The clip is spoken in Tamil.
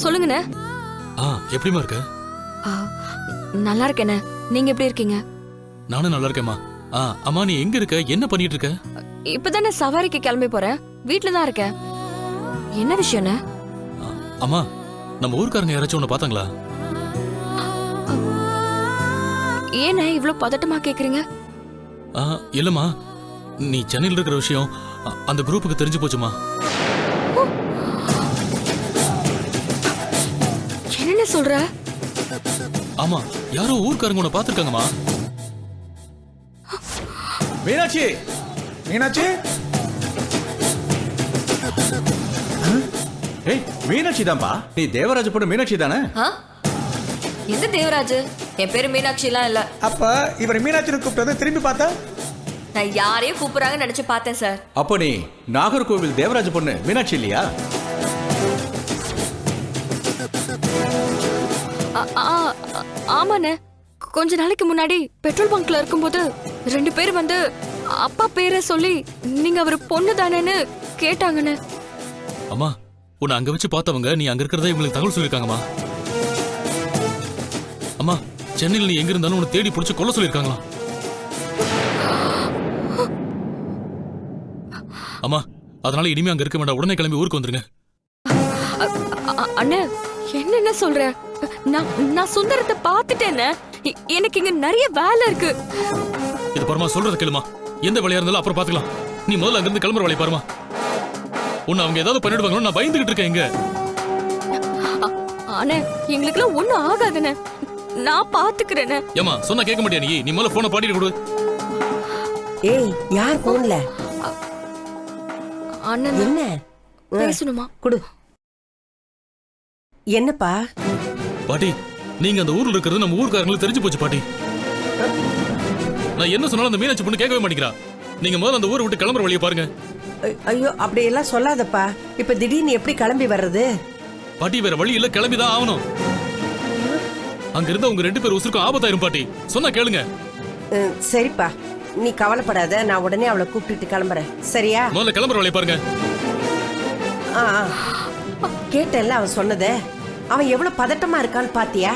சொல்லுங்கண்ணே. ஆ எப்படிமா இருக்க? நல்லா இருக்கேண்ணே நீங்க எப்படி இருக்கீங்க? நானும் நல்லா இருக்கேம்மா ஆ அம்மா நீ எங்க இருக்க? என்ன பண்ணிட்டு இருக்க? இப்பதானே சவாரிக்கு கிளம்பி போறேன். வீட்ல தான் இருக்கேன். என்ன விஷயம்ண்ணே? அம்மா நம்ம ஊர்க்காரங்க யாராச்சும் உன்னை பார்த்தாங்களா? ஏண்ணே இவ்ளோ பதட்டமா கேக்குறீங்க? ஆ இல்லம்மா. நீ சென்னையில் இருக்கிற விஷயம் அ- அந்த குரூப்புக்கு தெரிஞ்சு போச்சுமா என்னண்ணே சொல்ற? ஆமா யாரோ ஊர்க்காரங்க உன்னை பார்த்திருக்காங்கம்மா. மீனாட்சி! மீனாட்சி! ஏய் மீனாட்சி தான்ப்பா. நீ தேவராஜ பொண்ணு மீனாட்சி தானே? ஆ? எந்த தேவராஜ்? என் பேரு மீனாட்சி எல்லாம் இல்ல. அப்ப இவர் மீனாட்சின்னு கூப்பிட்டதை திரும்பி பார்த்தா? நான் யாரையும் கூப்பிடுறாங்கன்னு நினைச்சு பார்த்தேன் சார். அப்போ நீ நாகர்கோவில் தேவராஜ பொண்ணு மீனாட்சி இல்லையா? ஆமாண்ணே. கொஞ்ச நாளைக்கு முன்னாடி பெட்ரோல் பங்க்ல இருக்கும்போது ரெண்டு பேர் வந்து அப்பா பேரை சொல்லி நீங்க அவர் பொண்ணு தானேன்னு கேட்டாங்கண்ணே. அம்மா உன்னை அங்க வச்சு பார்த்தவங்க நீ அங்க இருக்கிறதா இவங்களுக்கு தகவல் சொல்லியிருக்காங்கம்மா அம்மா சென்னையில் நீ எங்க இருந்தாலும் உன்னை தேடி பிடிச்சு கொல்ல சொல்லியிருக்காங்களா அம்மா அதனால இனிமே அங்க இருக்க வேண்டாம். உடனே கிளம்பி ஊருக்கு வந்துருங்க. அண்ணே என்னென்ன சொல்ற? நான் நான் சுந்தரத்தை பார்த்துட்டேன்னு எ- எனக்கு இங்க நிறைய வேலை இருக்கு இது பரமா சொல்றத கேளுமா எந்த வேலையா இருந்தாலும் அப்புறம் பாத்துக்கலாம் நீ முதல்ல அங்கிருந்து கிளம்புற வேலையை பாருமா உன்னை அவங்க ஏதாவது பண்ணிடுவாங்களோ நான் பயந்துகிட்டு இருக்கேன் இங்க அண்ணே எங்களுக்குலாம் ஒண்ணும் ஆகாதுண்ணே நான் பாத்துக்கிறேன்னு ஏமா சொன்னா கேட்க மாட்டியா நீ நீ முதல்ல போனை பாடிட்டு கொடு ஏய் யார் போன்ல அண்ணன் என்ன பேசணுமா குடு என்னப்பா பாட்டி நீங்க அந்த ஊர்ல இருக்கிறது நம்ம ஊர்க்காரங்களுக்கு தெரிஞ்சு போச்சு பாட்டி. நான் என்ன சொன்னாலும் அந்த மீனாட்சி பொண்ணு கேட்கவே மாட்டேங்கிறா. நீங்க முதல்ல அந்த ஊரை விட்டு கிளம்புற வழியை பாருங்க. ஐயோ அப்படியெல்லாம் சொல்லாதப்பா. இப்ப திடீர்னு எப்படி கிளம்பி வர்றது? பாட்டி வேற வழி இல்ல கிளம்பிதான் ஆகணும். அங்க இருந்த உங்க ரெண்டு பேர் உசுருக்கும் ஆபத்தாயிரும் பாட்டி. சொன்னா கேளுங்க. சரிப்பா. நீ கவலைப்படாத நான் உடனே அவளை கூப்பிட்டுட்டு கிளம்புறேன். சரியா? முதல்ல கிளம்புற வழியை பாருங்க. கேட்டல்ல அவன் சொன்னத. அவன் எவ்வளவு பதட்டமா இருக்கான்னு பாத்தியா?